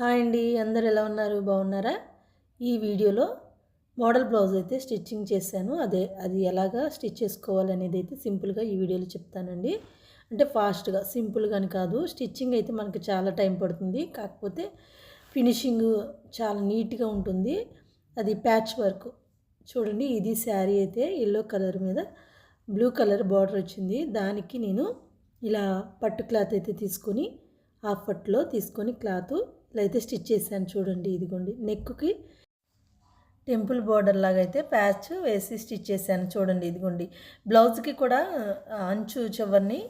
Hi అండి అందరు ఎలా ఉన్నారు? బాగున్నారా? ఈ వీడియోలో మోడల్ బ్లౌజ్ అయితే స్టిచ్చింగ్ చేశాను. అదే అది ఎలాగా స్టిచ్ చేసుకోవాలనేది అయితే సింపుల్గా ఈ వీడియోలో చెప్తానండి. అంటే ఫాస్ట్గా సింపుల్గా అని కాదు. స్టిచ్చింగ్ అయితే మనకు చాలా టైం పడుతుంది. కాకపోతే ఫినిషింగ్ చాలా నీట్గా ఉంటుంది. అది ప్యాచ్ వర్క్. చూడండి ఇది శారీ అయితే ఎల్లో కలర్ మీద బ్లూ కలర్ బార్డర్ వచ్చింది. దానికి నేను ఇలా పట్టు క్లాత్ అయితే తీసుకొని హాఫ్ పట్టులో తీసుకొని క్లాత్ అయితే స్టిచ్ చేశాను చూడండి ఇదిగోండి. నెక్కి టెంపుల్ బార్డర్ లాగా అయితే ప్యాచ్ వేసి స్టిచ్ చేశాను చూడండి ఇదిగోండి. బ్లౌజ్కి కూడా అంచు చివరిని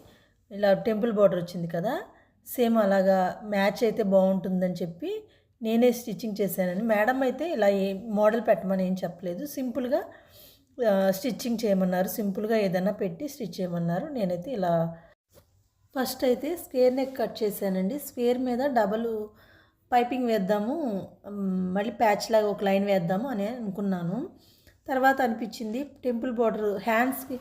ఇలా టెంపుల్ బార్డర్ వచ్చింది కదా సేమ్ అలాగా మ్యాచ్ అయితే బాగుంటుందని చెప్పి నేనే స్టిచ్చింగ్ చేశానని. మేడం అయితే ఇలా ఏ మోడల్ పెట్టమని ఏం చెప్పలేదు. సింపుల్గా స్టిచ్చింగ్ చేయమన్నారు. సింపుల్గా ఏదైనా పెట్టి స్టిచ్ చేయమన్నారు. నేనైతే ఇలా ఫస్ట్ అయితే స్క్వేర్ నెక్ కట్ చేశానండి. స్క్వేర్ మీద డబల్ పైపింగ్ వేద్దాము మళ్ళీ ప్యాచ్ లాగా ఒక లైన్ వేద్దాము అని అనుకున్నాను. తర్వాత అనిపించింది టెంపుల్ బార్డర్ హ్యాండ్స్కి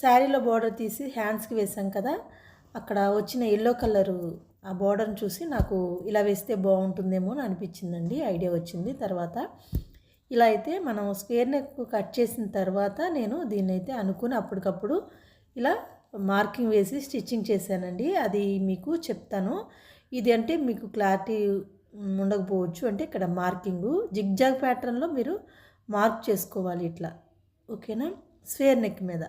శారీలో బార్డర్ తీసి హ్యాండ్స్కి వేసాం కదా అక్కడ వచ్చిన ఎల్లో కలరు ఆ బార్డర్ని చూసి నాకు ఇలా వేస్తే బాగుంటుందేమో అని అనిపించిందండి ఐడియా వచ్చింది. తర్వాత ఇలా అయితే మనం స్క్వేర్ నెక్ కట్ చేసిన తర్వాత నేను దీన్ని అయితే అనుకుని అప్పటికప్పుడు ఇలా మార్కింగ్ వేసి స్టిచ్చింగ్ చేశానండి. అది మీకు చెప్తాను. ఇది అంటే మీకు క్లారిటీ ఉండకపోవచ్చు. అంటే ఇక్కడ మార్కింగు జిగ్జాగ్ ప్యాటర్న్లో మీరు మార్క్ చేసుకోవాలి ఇట్లా. ఓకేనా? స్వేర్ నెక్ మీద.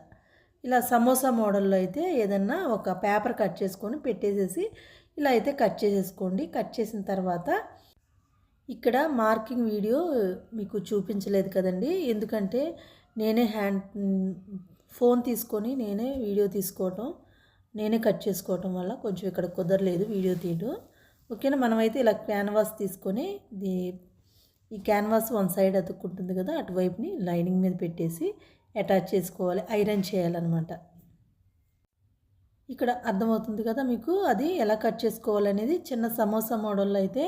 ఇలా సమోసా మోడల్లో అయితే ఏదన్నా ఒక పేపర్ కట్ చేసుకొని పెట్టేసేసి ఇలా అయితే కట్ చేసేసుకోండి. కట్ చేసిన తర్వాత ఇక్కడ మార్కింగ్ వీడియో మీకు చూపించలేదు కదండి. ఎందుకంటే నేనే హ్యాండ్ ఫోన్ తీసుకొని నేనే వీడియో తీసుకోవటం. నేనే కట్ చేసుకోవటం వల్ల కొంచెం ఇక్కడ కుదరలేదు వీడియో తీయడం ఓకేనా? మనమైతే ఇలా క్యాన్వాస్ తీసుకొని దీ ఈ క్యాన్వాస్ వన్ సైడ్ అతుక్కుంటుంది కదా అటువైపుని లైనింగ్ మీద పెట్టేసి అటాచ్ చేసుకోవాలి. ఐరన్ చేయాలన్నమాట. ఇక్కడ అర్థమవుతుంది కదా మీకు? అది ఎలా కట్ చేసుకోవాలనేది చిన్న సమోసా మోడల్లో అయితే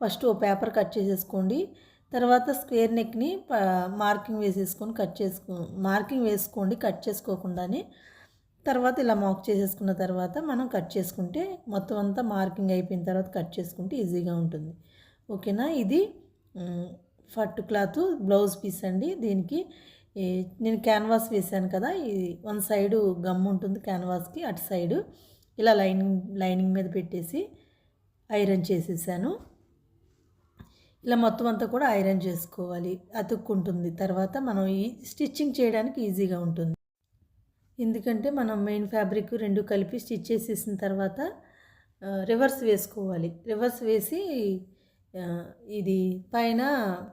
ఫస్ట్ ఓ పేపర్ కట్ చేసేసుకోండి. తర్వాత స్క్వేర్ నెక్ని మార్కింగ్ వేసేసుకొని కట్ చేసుకో మార్కింగ్ వేసుకోండి కట్ చేసుకోకుండానే. తర్వాత ఇలా మాక్ చేసేసుకున్న తర్వాత మనం కట్ చేసుకుంటే మొత్తం అంతా మార్కింగ్ అయిపోయిన తర్వాత కట్ చేసుకుంటే ఈజీగా ఉంటుంది. ఓకేనా? ఇది మ్, ఫట్టు క్లాత్ బ్లౌజ్ పీస్ అండి. దీనికి నేను క్యాన్వాస్ వేసాను కదా ఇది వన్ సైడు గమ్ ఉంటుంది క్యాన్వాస్కి అటు సైడు ఇలా లైనింగ్ లైనింగ్ మీద పెట్టేసి ఐరన్ చేసేసాను. ఇలా మొత్తం అంతా కూడా ఐరన్ చేసుకోవాలి. అతుక్కుంటుంది. తర్వాత మనం ఈ స్టిచ్చింగ్ చేయడానికి ఈజీగా ఉంటుంది. ఎందుకంటే మనం మెయిన్ ఫ్యాబ్రిక్ రెండు కలిపి స్టిచ్ చేసేసిన తర్వాత రివర్స్ వేసుకోవాలి. రివర్స్ వేసి ఇది పైన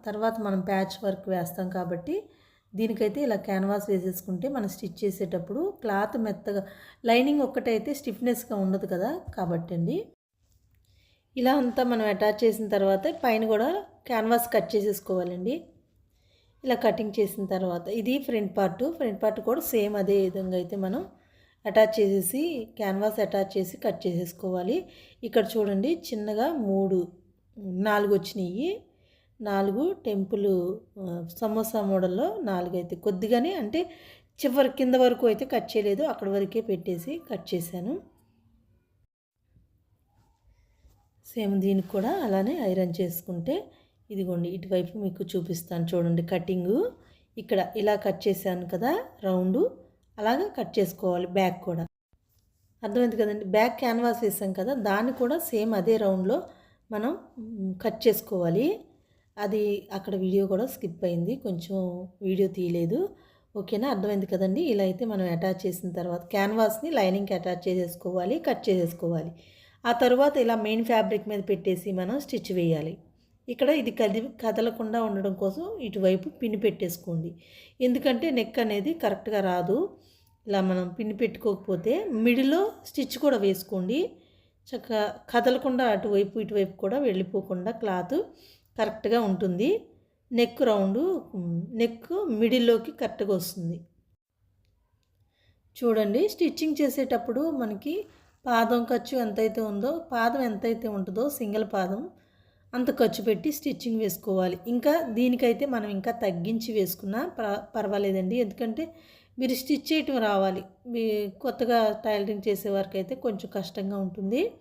తర్వాత మనం ప్యాచ్ వర్క్ వేస్తాం కాబట్టి దీనికైతే ఇలా క్యాన్వాస్ వేసేసుకుంటే మనం స్టిచ్ చేసేటప్పుడు క్లాత్ మెత్తగా లైనింగ్ ఒక్కటైతే స్టిఫ్నెస్గా ఉండదు కదా కాబట్టి అండి ఇలా అంతా మనం అటాచ్ చేసిన తర్వాత పైన కూడా క్యాన్వాస్ కట్ చేసేసుకోవాలండి. ఇలా కటింగ్ చేసిన తర్వాత ఇది ఫ్రంట్ పార్ట్ ఫ్రంట్ పార్ట్ కూడా సేమ్ అదే విధంగా అయితే మనం అటాచ్ చేసేసి క్యాన్వాస్ అటాచ్ చేసి కట్ చేసేసుకోవాలి. ఇక్కడ చూడండి చిన్నగా మూడు నాలుగు వచ్చినాయి. నాలుగు టెంపుల్ సమోసా మోడల్లో నాలుగు అయితే. కొద్దిగానే అంటే చివరి కింద వరకు అయితే కట్ చేయలేదు అక్కడ వరకే పెట్టేసి కట్ చేశాను. సేమ్ దీనికి కూడా అలానే ఐరన్ చేసుకుంటే ఇదిగోండి ఇటువైపు మీకు చూపిస్తాను చూడండి కటింగు. ఇక్కడ ఇలా కట్ చేశాను కదా రౌండు. అలాగా కట్ చేసుకోవాలి బ్యాక్ కూడా. అర్థమైంది కదండి? బ్యాక్ క్యాన్వాస్ వేసాం కదా దాన్ని కూడా సేమ్ అదే రౌండ్లో మనం కట్ చేసుకోవాలి. అది అక్కడ వీడియో కూడా స్కిప్ అయింది కొంచెం వీడియో తీయలేదు. ఓకేనా? అర్థమైంది కదండి? ఇలా అయితే మనం అటాచ్ చేసిన తర్వాత క్యాన్వాస్ని లైనింగ్కి అటాచ్ చేసేసుకోవాలి కట్ చేసేసుకోవాలి. ఆ తర్వాత ఇలా మెయిన్ ఫ్యాబ్రిక్ మీద పెట్టేసి మనం స్టిచ్ వేయాలి. ఇక్కడ ఇది కది కదలకుండా ఉండడం కోసం ఇటువైపు పిన్ని పెట్టేసుకోండి. ఎందుకంటే నెక్ అనేది కరెక్ట్గా రాదు. ఇలా మనం పిన్ని పెట్టుకోకపోతే మిడిల్లో స్టిచ్ కూడా వేసుకోండి. చక్కగా కదలకుండా అటువైపు ఇటువైపు కూడా వెళ్ళిపోకుండా క్లాత్ కరెక్ట్గా ఉంటుంది. నెక్ రౌండ్ నెక్ మిడిల్లోకి కరెక్ట్గా వస్తుంది. చూడండి స్టిచ్చింగ్ చేసేటప్పుడు మనకి పాదం ఖర్చు ఎంతైతే ఉందో పాదం ఎంతైతే ఉంటుందో సింగిల్ పాదం అంత ఖర్చు పెట్టి స్టిచ్చింగ్ వేసుకోవాలి. ఇంకా దీనికైతే మనం ఇంకా తగ్గించి వేసుకున్నా ప- పర్వాలేదండి. ఎందుకంటే మీరు స్టిచ్ చేయటం రావాలి. మీ కొత్తగా టైలరింగ్ చేసే వారికి అయితే కొంచెం కష్టంగా ఉంటుంది.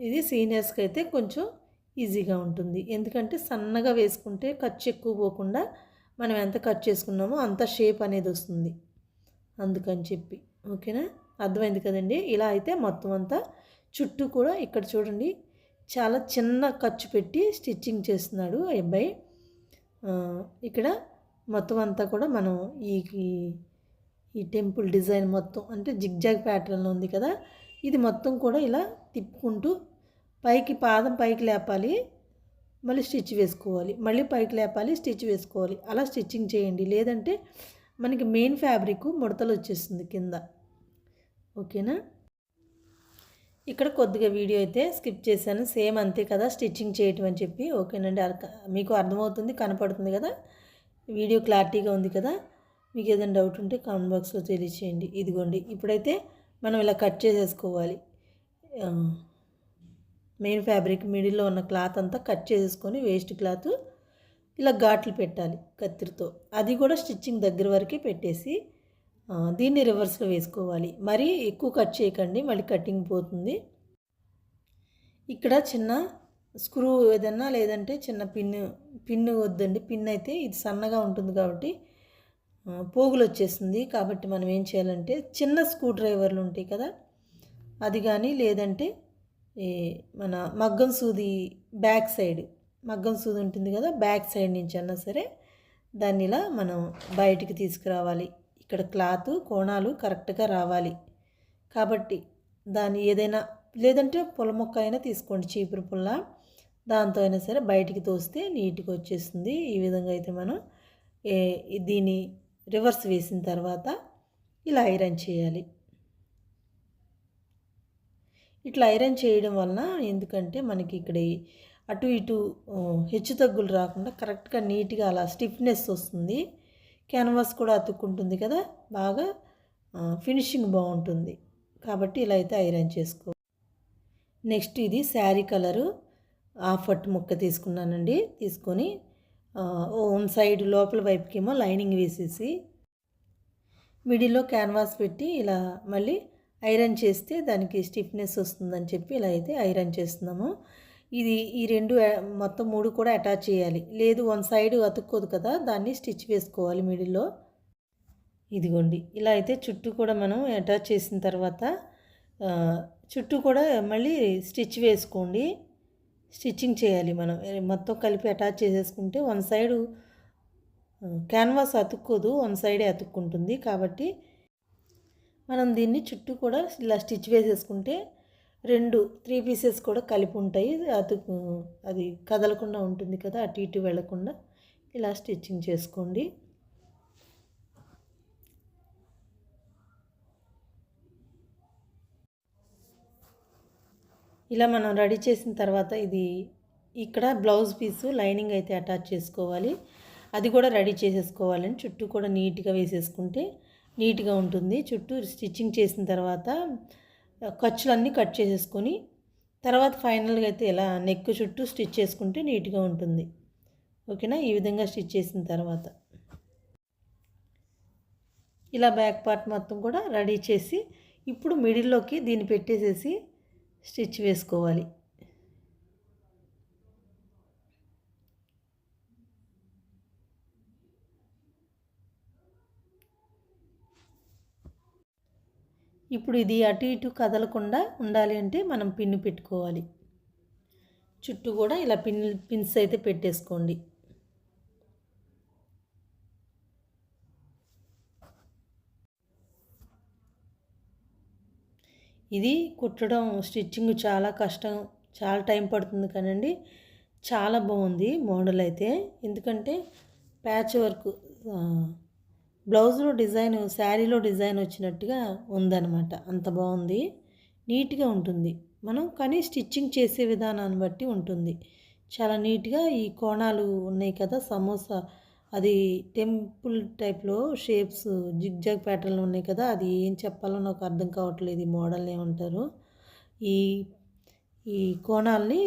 ఇది సీనియర్స్కి అయితే కొంచెం ఈజీగా ఉంటుంది. ఎందుకంటే సన్నగా వేసుకుంటే ఖర్చు ఎక్కువ పోకుండా మనం ఎంత ఖర్చు చేసుకున్నామో అంత షేప్ అనేది వస్తుంది. అందుకని చెప్పి. ఓకేనా? అర్థమైంది కదండి? ఇలా అయితే మొత్తం అంతా చుట్టూ కూడా ఇక్కడ చూడండి. చాలా చిన్న ఖర్చు పెట్టి స్టిచ్చింగ్ చేస్తున్నాడు ఆ అబ్బాయి. ఇక్కడ మొత్తం అంతా కూడా మనం ఈ ఈ- ఈ టెంపుల్ డిజైన్ మొత్తం అంటే జిగ్జాగ్ ప్యాటర్న్లో ఉంది కదా ఇది మొత్తం కూడా ఇలా తిప్పుకుంటూ పైకి పాదం పైకి లేపాలి మళ్ళీ స్టిచ్ వేసుకోవాలి మళ్ళీ పైకి లేపాలి స్టిచ్ వేసుకోవాలి అలా స్టిచ్చింగ్ చేయండి. లేదంటే మనకి మెయిన్ ఫ్యాబ్రిక్ ముడతలు వచ్చేస్తుంది కింద. ఓకేనా? ఇక్కడ కొద్దిగా వీడియో అయితే స్కిప్ చేశాను. సేమ్ అంతే కదా స్టిచ్చింగ్ చేయటం అని చెప్పి. ఓకేనండి మీకు అర్థమవుతుంది కనపడుతుంది కదా? వీడియో క్లారిటీగా ఉంది కదా? మీకు ఏదైనా డౌట్ ఉంటే కామెంట్ బాక్స్లో తెలియచేయండి. ఇదిగోండి ఇప్పుడైతే మనం ఇలా కట్ చేసేసుకోవాలి. మెయిన్ ఫ్యాబ్రిక్ మిడిల్లో ఉన్న క్లాత్ అంతా కట్ చేసేసుకొని వేస్ట్ క్లాత్ ఇలా ఘాట్లు పెట్టాలి కత్తిరితో. అది కూడా స్టిచ్చింగ్ దగ్గర వరకే పెట్టేసి దీన్ని రివర్స్లో వేసుకోవాలి. మరీ ఎక్కువ కట్ చేయకండి మళ్ళీ కటింగ్ పోతుంది. ఇక్కడ చిన్న స్క్రూ ఏదన్నా లేదంటే చిన్న పిన్ పిన్ను వద్దండి. పిన్ అయితే ఇది సన్నగా ఉంటుంది కాబట్టి పోగులు వచ్చేస్తుంది కాబట్టి మనం ఏం చేయాలంటే చిన్న స్క్రూ డ్రైవర్లు ఉంటాయి కదా అది కానీ లేదంటే ఈ మన మగ్గం సూది బ్యాక్ సైడ్ మగ్గం సూది ఉంటుంది కదా బ్యాక్ సైడ్ నుంచి అన్నా సరే దాన్ని ఇలా మనం బయటికి తీసుకురావాలి. ఇక్కడ క్లాత్ కోణాలు కరెక్ట్గా రావాలి. కాబట్టి దాన్ని ఏదైనా లేదంటే పుల్ల మొక్క అయినా తీసుకోండి. చీపురు పుల్ల దాంతో అయినా సరే బయటికి తోస్తే నీట్గా వచ్చేస్తుంది. ఈ విధంగా అయితే మనం ఏ దీన్ని రివర్స్ వేసిన తర్వాత ఇలా ఐరన్ చేయాలి. ఇట్లా ఐరన్ చేయడం వలన ఎందుకంటే మనకి ఇక్కడ అటు ఇటు హెచ్చు తగ్గులు రాకుండా కరెక్ట్గా నీట్గా అలా స్టిఫ్నెస్ వస్తుంది. క్యాన్వాస్ కూడా అతుక్కుంటుంది కదా బాగా ఫినిషింగ్ బాగుంటుంది. కాబట్టి ఇలా అయితే ఐరన్ చేసుకో. నెక్స్ట్ ఇది శారీ కలరు. హాఫ్ అట్ ముక్క తీసుకున్నానండి. తీసుకొని ఓం సైడ్ లోపల వైపుకేమో లైనింగ్ వేసేసి మిడిల్లో క్యాన్వాస్ పెట్టి ఇలా మళ్ళీ ఐరన్ చేస్తే దానికి స్టిఫ్నెస్ వస్తుందని చెప్పి ఇలా అయితే ఐరన్ చేస్తున్నాము. ఇది ఈ రెండు మొత్తం మూడు కూడా అటాచ్ చేయాలి. లేదు వన్ సైడ్ అతుక్కోదు కదా దాన్ని స్టిచ్ వేసుకోవాలి మిడిల్లో. ఇదిగోండి ఇలా అయితే చుట్టూ కూడా మనం అటాచ్ చేసిన తర్వాత చుట్టూ కూడా మళ్ళీ స్టిచ్ వేసుకోండి. స్టిచ్చింగ్ చేయాలి మనం. మొత్తం కలిపి అటాచ్ చేసేసుకుంటే వన్ సైడు క్యాన్వాస్ అతుక్కోదు వన్ సైడే అతుక్కుంటుంది. కాబట్టి మనం దీన్ని చుట్టూ కూడా ఇలా స్టిచ్ వేసేసుకుంటే రెండు త్రీ పీసెస్ కూడా కలిపి ఉంటాయి అది అది కదలకుండా ఉంటుంది కదా అటు ఇటు వెళ్ళకుండా ఇలా స్టిచ్చింగ్ చేసుకోండి. ఇలా మనం రెడీ చేసిన తర్వాత ఇది ఇక్కడ బ్లౌజ్ పీసు లైనింగ్ అయితే అటాచ్ చేసుకోవాలి. అది కూడా రెడీ చేసేసుకోవాలని చుట్టూ కూడా నీట్గా వేసేసుకుంటే నీట్గా ఉంటుంది. చుట్టూ స్టిచ్చింగ్ చేసిన తర్వాత ఖర్చులన్నీ కట్ చేసేసుకొని తర్వాత ఫైనల్గా అయితే ఇలా నెక్ చుట్టూ స్టిచ్ చేసుకుంటే నీట్గా ఉంటుంది. ఓకేనా? ఈ విధంగా స్టిచ్ చేసిన తర్వాత. ఇలా బ్యాక్ పార్ట్ మొత్తం కూడా రెడీ చేసి ఇప్పుడు మిడిల్లోకి దీన్ని పెట్టేసేసి స్టిచ్ వేసుకోవాలి. ఇప్పుడు ఇది అటు ఇటు కదలకుండా ఉండాలి అంటే మనం పిన్ను పెట్టుకోవాలి. చుట్టూ కూడా ఇలా పిన్ పిన్స్ అయితే పెట్టేసుకోండి. ఇది కుట్టడం స్టిచ్చింగ్ చాలా కష్టం చాలా టైం పడుతుంది కానండి. చాలా బాగుంది మోడల్ అయితే. ఎందుకంటే ప్యాచ్ వర్క్ బ్లౌజ్లో డిజైన్ శారీలో డిజైన్ వచ్చినట్టుగా ఉందన్నమాట. అంత బాగుంది. నీట్గా ఉంటుంది. మనం కానీ స్టిచ్చింగ్ చేసే విధానాన్ని బట్టి ఉంటుంది. చాలా నీట్గా ఈ కోణాలు ఉన్నాయి కదా సమోసా. అది టెంపుల్ టైప్లో షేప్స్ జిగ్జాగ్ ప్యాటర్న్లు ఉన్నాయి కదా అది ఏం చెప్పాలో నాకు అర్థం కావట్లేదు. ఈ మోడల్ ఏమంటారు? ఈ ఈ కోణాల్ని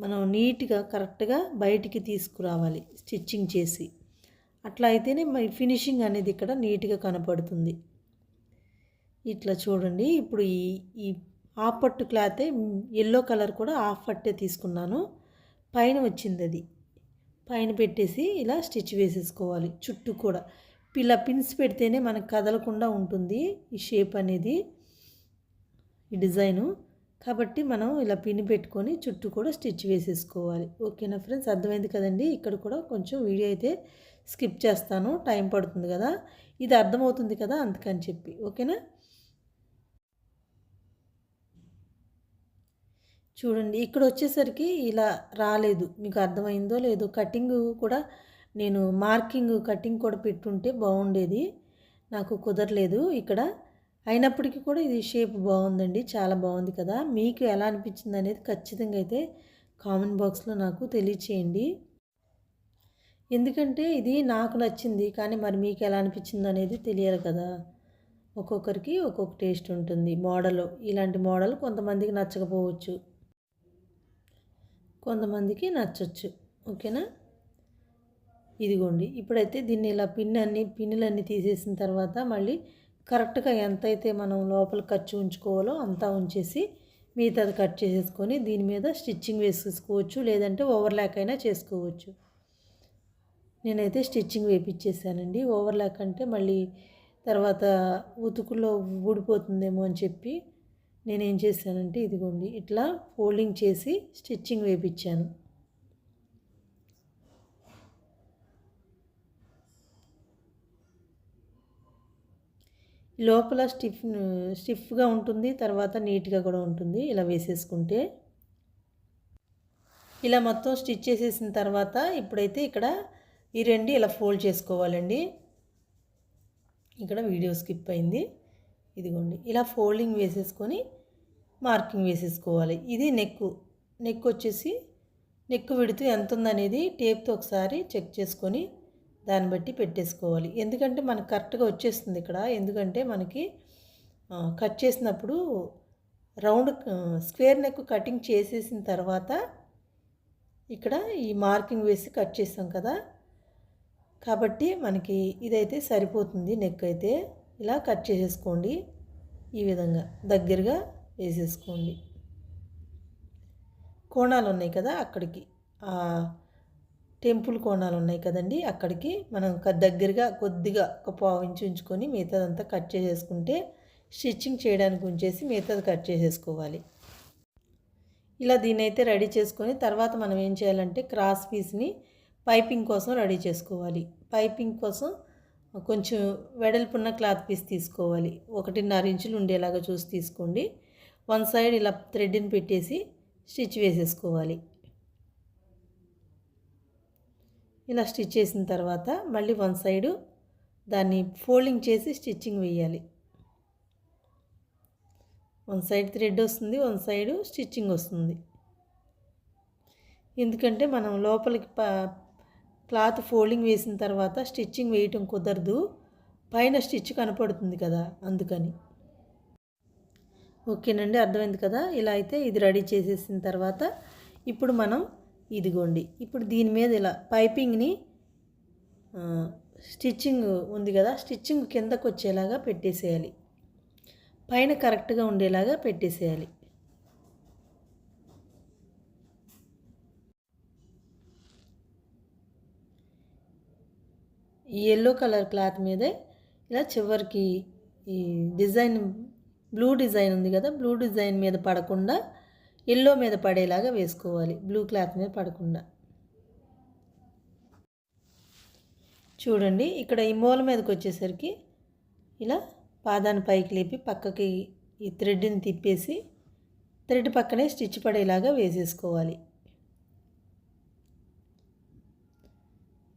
మనం నీట్గా కరెక్ట్గా బయటికి తీసుకురావాలి స్టిచ్చింగ్ చేసి. అట్లా అయితేనే మరి ఫినిషింగ్ అనేది ఇక్కడ నీట్గా కనపడుతుంది. ఇట్లా చూడండి ఇప్పుడు ఈ ఈ హాఫ్ పట్టు క్లాతే ఎల్లో కలర్ కూడా హాఫ్ పట్టే తీసుకున్నాను. పైన వచ్చింది అది. పైన పెట్టేసి ఇలా స్టిచ్ వేసేసుకోవాలి. చుట్టూ కూడా. ఇలా పిన్స్ పెడితేనే మనకు కదలకుండా ఉంటుంది ఈ షేప్ అనేది ఈ డిజైను. కాబట్టి మనం ఇలా పిన్ పెట్టుకొని చుట్టూ కూడా స్టిచ్ వేసేసుకోవాలి. ఓకేనా ఫ్రెండ్స్? అర్థమైంది కదండి? ఇక్కడ కూడా కొంచెం వీడియో అయితే స్కిప్ చేస్తాను టైం పడుతుంది కదా. ఇది అర్థమవుతుంది కదా అందుకని చెప్పి ఓకేనా? చూడండి ఇక్కడ వచ్చేసరికి ఇలా రాలేదు. మీకు అర్థమైందో లేదో కటింగ్ కూడా నేను మార్కింగ్ కటింగ్ కూడా పెట్టుంటే బాగుండేది. నాకు కుదరలేదు ఇక్కడ. అయినప్పటికీ కూడా ఇది షేప్ బాగుందండి చాలా బాగుంది కదా. మీకు ఎలా అనిపించింది అనేది ఖచ్చితంగా అయితే కామెంట్ బాక్స్లో నాకు తెలియచేయండి. ఎందుకంటే ఇది నాకు నచ్చింది కానీ మరి మీకు ఎలా అనిపించింది అనేది తెలియాలి కదా. ఒక్కొక్కరికి ఒక్కొక్క టేస్ట్ ఉంటుంది. మోడల్ ఇలాంటి మోడల్ కొంతమందికి నచ్చకపోవచ్చు. కొంతమందికి నచ్చచ్చు. ఓకేనా? ఇదిగోండి. ఇప్పుడైతే దీన్ని ఇలా పిన్ అన్ని పిన్నులన్నీ తీసేసిన తర్వాత మళ్ళీ కరెక్ట్గా ఎంతైతే మనం లోపల ఖర్చు ఉంచుకోవాలో అంతా ఉంచేసి మిగతాది కట్ చేసేసుకొని దీని మీద స్టిచ్చింగ్ వేసేసుకోవచ్చు లేదంటే ఓవర్లాక్ అయినా చేసుకోవచ్చు. నేనైతే స్టిచ్చింగ్ వేపించేసానండి ఓవర్లాక్ అంటే మళ్ళీ తర్వాత ఉతుకులో ఊడిపోతుందేమో అని చెప్పి నేనేం చేశానంటే ఇదిగోండి ఇట్లా ఫోల్డింగ్ చేసి స్టిచ్చింగ్ వేపించాను లోపల స్టిఫ్ స్టిఫ్గా ఉంటుంది తర్వాత నీట్గా కూడా ఉంటుంది ఇలా వేసేసుకుంటే. ఇలా మొత్తం స్టిచ్ చేసేసిన తర్వాత ఇప్పుడైతే ఇక్కడ ఈ రెండు ఇలా ఫోల్డ్ చేసుకోవాలండి. ఇక్కడ వీడియో స్కిప్ అయింది. ఇదిగోండి ఇలా ఫోల్డింగ్ వేసేసుకొని మార్కింగ్ వేసేసుకోవాలి. ఇది నెక్ నెక్ వచ్చేసి నెక్ విడుతూ ఎంత ఉందనేది టేప్తో ఒకసారి చెక్ చేసుకొని దాన్ని బట్టి పెట్టేసుకోవాలి. ఎందుకంటే మనకు కరెక్ట్గా వచ్చేస్తుంది ఇక్కడ. ఎందుకంటే మనకి కట్ చేసినప్పుడు రౌండ్ స్క్వేర్ నెక్ కటింగ్ చేసేసిన తర్వాత ఇక్కడ ఈ మార్కింగ్ వేసి కట్ చేస్తాం కదా. కాబట్టి మనకి ఇదైతే సరిపోతుంది నెక్ అయితే. ఇలా కట్ చేసేసుకోండి. ఈ విధంగా దగ్గరగా వేసేసుకోండి. కోణాలు ఉన్నాయి కదా అక్కడికి. టెంపుల్ కోణాలు ఉన్నాయి కదండి అక్కడికి. మనం దగ్గరగా కొద్దిగా ఒక పావు ఇంచు ఉంచుకొని మిగతాదంతా కట్ చేసేసుకుంటే స్టిచ్చింగ్ చేయడానికి ఉంచేసి మిగతాది కట్ చేసేసుకోవాలి. ఇలా దీన్ని అయితే రెడీ చేసుకొని తర్వాత మనం ఏం చేయాలంటే క్రాస్ పీస్ని పైపింగ్ కోసం రెడీ చేసుకోవాలి. పైపింగ్ కోసం కొంచెం వెడల్పున్న క్లాత్ పీస్ తీసుకోవాలి. ఒకటిన్నర ఇంచులు ఉండేలాగా చూసి తీసుకోండి. వన్ సైడ్ ఇలా థ్రెడ్ని పెట్టేసి స్టిచ్ వేసేసుకోవాలి. ఇలా స్టిచ్ చేసిన తర్వాత మళ్ళీ వన్ సైడు దాన్ని ఫోల్డింగ్ చేసి స్టిచ్చింగ్ వేయాలి. వన్ సైడ్ థ్రెడ్ వస్తుంది వన్ సైడు స్టిచ్చింగ్ వస్తుంది. ఎందుకంటే మనం లోపలికి క్లాత్ ఫోల్డింగ్ వేసిన తర్వాత స్టిచ్చింగ్ వేయటం కుదరదు. పైన స్టిచ్ కనపడుతుంది కదా అందుకని. ఓకేనండి అర్థమైంది కదా? ఇలా అయితే ఇది రెడీ చేసేసిన తర్వాత ఇప్పుడు మనం ఇదిగోండి ఇప్పుడు దీని మీద ఇలా పైపింగ్ని స్టిచ్చింగ్ ఉంది కదా స్టిచ్చింగ్ కిందకు వచ్చేలాగా పెట్టేసేయాలి. పైన కరెక్ట్గా ఉండేలాగా పెట్టేసేయాలి. ఈ ఎల్లో కలర్ క్లాత్ మీదే ఇలా చివరికి ఈ డిజైన్ బ్లూ డిజైన్ ఉంది కదా బ్లూ డిజైన్ మీద పడకుండా ఎల్లో మీద పడేలాగా వేసుకోవాలి బ్లూ క్లాత్ మీద పడకుండా. చూడండి ఇక్కడ ఈ మూల మీదకి వచ్చేసరికి ఇలా పాదాన్ని పైకి లేపి పక్కకి ఈ థ్రెడ్ని తిప్పేసి థ్రెడ్ పక్కనే స్టిచ్ పడేలాగా వేసేసుకోవాలి.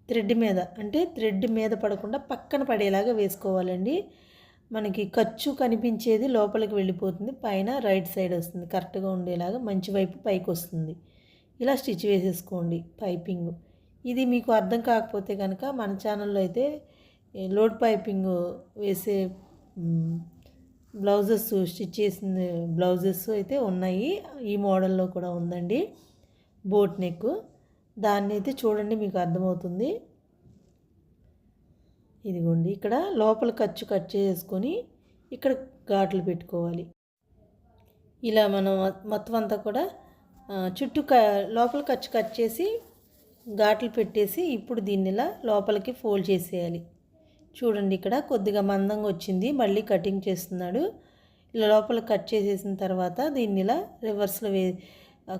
థ్రెడ్ మీద అంటే థ్రెడ్ మీద పడకుండా పక్కన పడేలాగా వేసుకోవాలండి. మనకి ఖర్చు కనిపించేది లోపలికి వెళ్ళిపోతుంది పైన రైట్ సైడ్ వస్తుంది కరెక్ట్గా ఉండేలాగా మంచి వైపు పైకి వస్తుంది. ఇలా స్టిచ్ వేసేసుకోండి పైపింగ్. ఇది మీకు అర్థం కాకపోతే కనుక మన ఛానల్లో అయితే లోడ్ పైపింగ్ వేసే బ్లౌజెస్ స్టిచ్ చేసిన బ్లౌజెస్ అయితే ఉన్నాయి. ఈ మోడల్లో కూడా ఉందండి. Boat neck. దాన్ని అయితే చూడండి మీకు అర్థమవుతుంది. ఇదిగోండి ఇక్కడ లోపల ఖర్చు కట్ చేసుకొని ఇక్కడ ఘాట్లు పెట్టుకోవాలి. ఇలా మనం మొత్తం అంతా కూడా చుట్టూ క లోపల ఖర్చు కట్ చేసి ఘాట్లు పెట్టేసి ఇప్పుడు దీన్ని ఇలా లోపలికి ఫోల్డ్ చేసేయాలి. చూడండి ఇక్కడ కొద్దిగా మందంగా వచ్చింది మళ్ళీ కటింగ్ చేస్తున్నాడు. ఇలా లోపల కట్ చేసేసిన తర్వాత దీన్ని ఇలా రివర్స్లో వే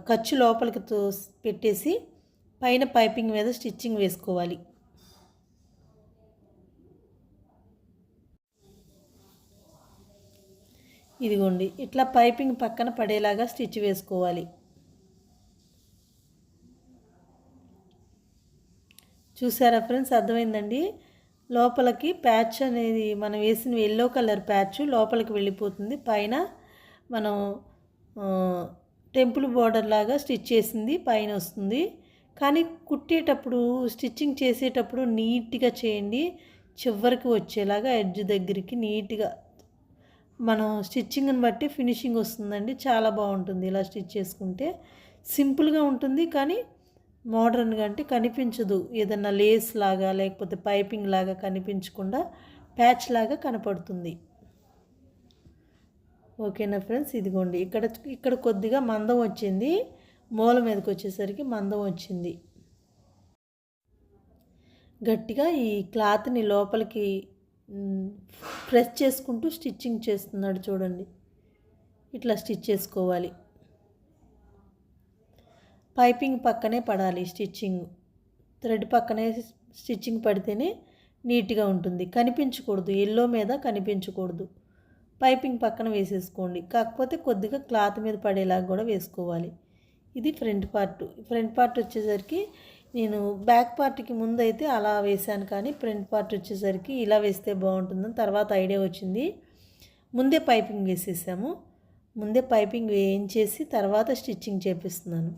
ఖర్చు లోపలికి తో పెట్టేసి పైన పైపింగ్ మీద స్టిచ్చింగ్ వేసుకోవాలి. ఇదిగోండి ఇట్లా పైపింగ్ పక్కన పడేలాగా స్టిచ్ వేసుకోవాలి. చూసారా ఫ్రెండ్స్ అర్థమైందండి? లోపలికి ప్యాచ్ అనేది మనం వేసిన ఎల్లో కలర్ ప్యాచ్ లోపలికి వెళ్ళిపోతుంది. పైన మనం టెంపుల్ బార్డర్ లాగా స్టిచ్ చేసింది పైన వస్తుంది. కానీ కుట్టేటప్పుడు స్టిచ్చింగ్ చేసేటప్పుడు నీట్గా చేయండి. చివరికి వచ్చేలాగా ఎడ్జ్ దగ్గరికి నీట్గా మనం స్టిచ్చింగ్ని బట్టి ఫినిషింగ్ వస్తుందండి. చాలా బాగుంటుంది ఇలా స్టిచ్ చేసుకుంటే. సింపుల్గా ఉంటుంది కానీ మోడర్న్గా అంటే కనిపించదు. ఏదన్నా లేస్ లాగా లేకపోతే పైపింగ్ లాగా కనిపించకుండా ప్యాచ్ లాగా కనపడుతుంది. ఓకేనా ఫ్రెండ్స్? ఇదిగోండి. ఇక్కడ ఇక్కడ కొద్దిగా మందం వచ్చింది. మూల మీదకి వచ్చేసరికి మందం వచ్చింది. గట్టిగా ఈ క్లాత్ని లోపలికి ప్రెస్ చేసుకుంటూ స్టిచ్చింగ్ చేస్తున్నాడు చూడండి. ఇట్లా స్టిచ్ చేసుకోవాలి. పైపింగ్ పక్కనే పడాలి స్టిచ్చింగ్. థ్రెడ్ పక్కనే స్టిచ్చింగ్ పడితేనే నీట్గా ఉంటుంది. కనిపించకూడదు. ఎల్లో మీద కనిపించకూడదు. పైపింగ్ పక్కన వేసేసుకోండి. కాకపోతే కొద్దిగా క్లాత్ మీద పడేలాగా కూడా వేసుకోవాలి. ఇది ఫ్రంట్ పార్ట్. ఫ్రంట్ పార్ట్ వచ్చేసరికి నేను బ్యాక్ పార్ట్కి ముందు అయితే అలా వేశాను కానీ ఫ్రంట్ పార్ట్ వచ్చేసరికి ఇలా వేస్తే బాగుంటుందని తర్వాత ఐడియా వచ్చింది. ముందే పైపింగ్ వేసేసాము. ముందే పైపింగ్ వేయించేసి తర్వాత స్టిచ్చింగ్ చేపిస్తున్నాను.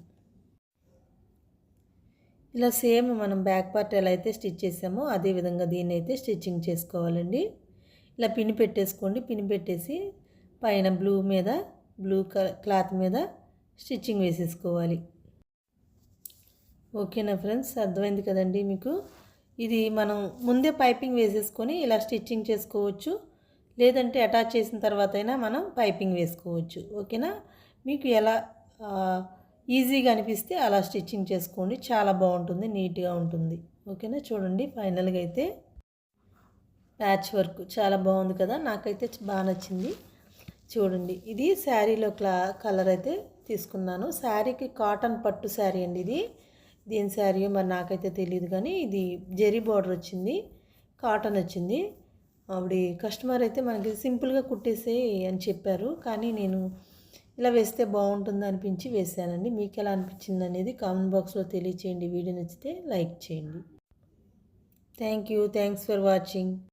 ఇలా సేమ్ మనం బ్యాక్ పార్ట్ ఎలా అయితే స్టిచ్ చేసామో అదే విధంగా దీన్ని అయితే స్టిచ్చింగ్ చేసుకోవాలండి. ఇలా పిన్ పెట్టేసుకోండి. పిన్ పెట్టేసి పైన బ్లూ మీద బ్లూ క్లాత్ మీద స్టిచ్చింగ్ వేసేసుకోవాలి. ఓకేనా ఫ్రెండ్స్? అర్థమైంది కదండి మీకు? ఇది మనం ముందే పైపింగ్ వేసేసుకొని ఇలా స్టిచ్చింగ్ చేసుకోవచ్చు. లేదంటే అటాచ్ చేసిన తర్వాత అయినా మనం పైపింగ్ వేసుకోవచ్చు. ఓకేనా? మీకు ఎలా ఈజీగా అనిపిస్తే అలా స్టిచ్చింగ్ చేసుకోండి. చాలా బాగుంటుంది నీట్గా ఉంటుంది. ఓకేనా? చూడండి ఫైనల్గా అయితే ప్యాచ్ వర్క్ చాలా బాగుంది కదా? నాకైతే బాగా నచ్చింది. చూడండి ఇది శారీలో క్లా కలర్ అయితే తీసుకున్నాను. శారీకి కాటన్ పట్టు శారీ అండి ఇది. దీని శారీ మరి నాకైతే తెలియదు కానీ ఇది జెరీ బార్డర్ వచ్చింది. కాటన్ వచ్చింది. ఆవిడ కస్టమర్ అయితే మనకి సింపుల్గా కుట్టేసే అని చెప్పారు. కానీ నేను ఇలా వేస్తే బాగుంటుంది అనిపించి వేసానండి మీకు ఎలా అనిపించింది అనేది కామెంట్ బాక్స్లో తెలియచేయండి. వీడియో నచ్చితే లైక్ చేయండి. Thank you. Thanks for watching.